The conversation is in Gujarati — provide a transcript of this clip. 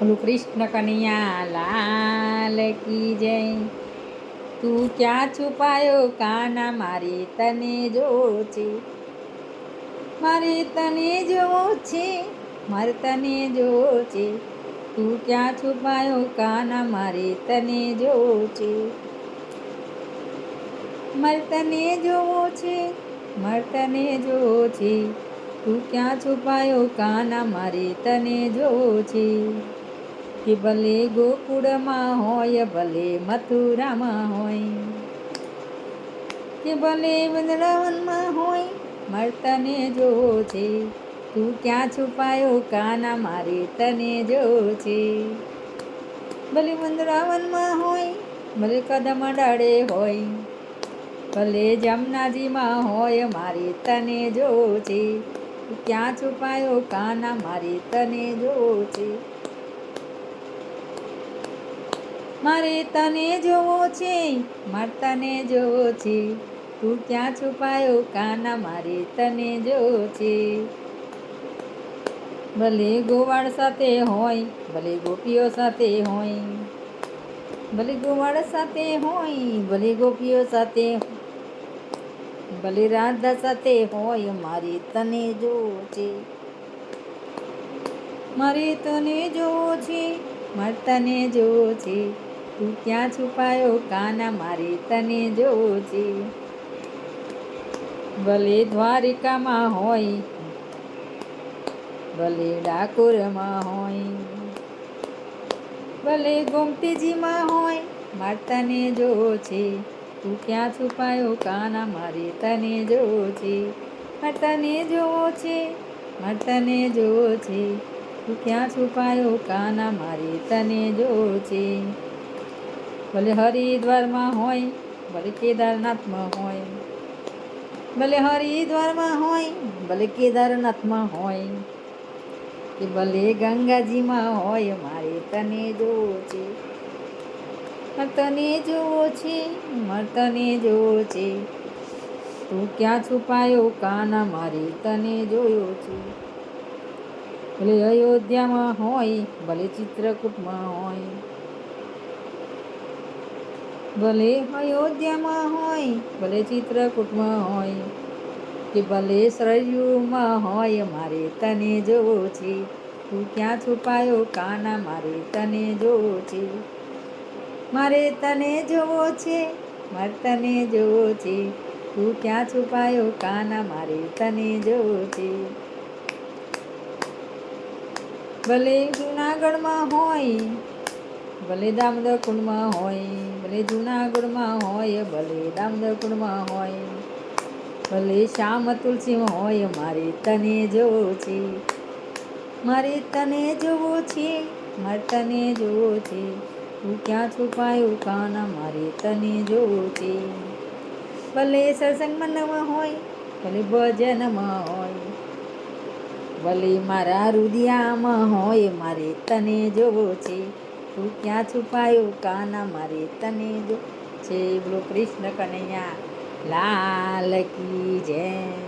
બોલું, કૃષ્ણ કનૈયા, લાલ કી જય. તું ક્યાં છુપાયો? કાના? મારી તને જોવો છે મારે તને જોવો છે મારે તને જોવો છે તું ક્યાં છુપાયો? કાના? મારે તને જોવો છે મારે તને જોવો છે મારે તને જોવો છે તું ક્યાં છુપાયો? કાના? મારે તને જોવો છે કે ભલે ગોકુળમાં હોય, ભલે મથુરામાં હોય. કે ભલે વૃંદાવનમાં હોય, મળતાને તને જોવો છે તું ક્યાં છુપાયો કાના મારે તને જો છે ભલે વૃંદાવનમાં હોય, ભલે કદમ ડાળે હોય. ભલે જમનાજીમાં હોય, મારે તને જો છે ક્યાં છુપાયો કાના મારે તને જો છે મારે તને જોવો છે, મારે તને જોવો છે. તું ક્યાં છુપાયો કાના, મારે તને જોવો છે. ભલે ગોવાળ સાથે હોય, ભલે ગોપીઓ સાથે હોય, ભલે ગોવાળ સાથે હોય, ભલે ગોપીઓ સાથે ભલે રાધા સાથે હોય, મારે તને જોવો છે. મારે તને જોવો છે, મારે તને જોવો છે. તું ક્યાં છુપાયો કાના મારે તને જોવો છે ભલે દ્વારિકામાં હોય, ભલે ડાકોરમાં હોય, ભલે ગોમતીજીમાં હોય, માતાને જોવો છે તું ક્યાં છુપાયો કાના મારે તને જોવો છે માતાને જોવો છે માતાને જોવો છે તું ક્યાં છુપાયો કાના મારે તને જોવો છે ભલે હરિદ્વારમાં હોય, ભલે કેદારનાથમાં હોય. ભલે હરિદ્વારમાં હોય, ભલે કેદારનાથમાં હોય. કે ભલે ગંગાજીમાં હોય, મારે તને જોવો છે તને જોવો છે મર તને જોવો છે તું ક્યાં છુપાયો કાના, મારે તને જોયો છે ભલે અયોધ્યામાં હોય, ભલે ચિત્રકૂટમાં હોય. ભલે અયોધ્યામાં હોય, ભલે ચિત્રકૂટમાં હોય, કે ભલે સરયુમાં હોય, મારે તને જોવો છે. તું ક્યાં છુપાયો કાના, મારે તને જોવો છે. મારે તને જોવો છે, મારે તને જોવો છે. તું ક્યાં છુપાયો કાના, મારે તને જોવો છે. ભલે જુનાગઢમાં હોય ભલે દામોદર કુંડમાં હોય, ભલે જૂનાગઢમાં હોય, ભલે દામોદર કુંડમાં હોય, ભલે શ્યામ તુલસીમાં હોય, મારે તને જોવું છે, મારે તને જોવું છે, મારે તને જોવો છે, તું ક્યાં છુપાયું કાના, મારે તને જોવું છે. ભલે સત્સંગમાં નવા હોય, ભલે ભજનમાં હોય, ભલે મારા રુદિયામાં હોય, મારે તને જોવો છે. તું ક્યાં છુપાયો? કાના મારે તને જો. છે બોલો કૃષ્ણ કનૈયા. લાલ કી જય.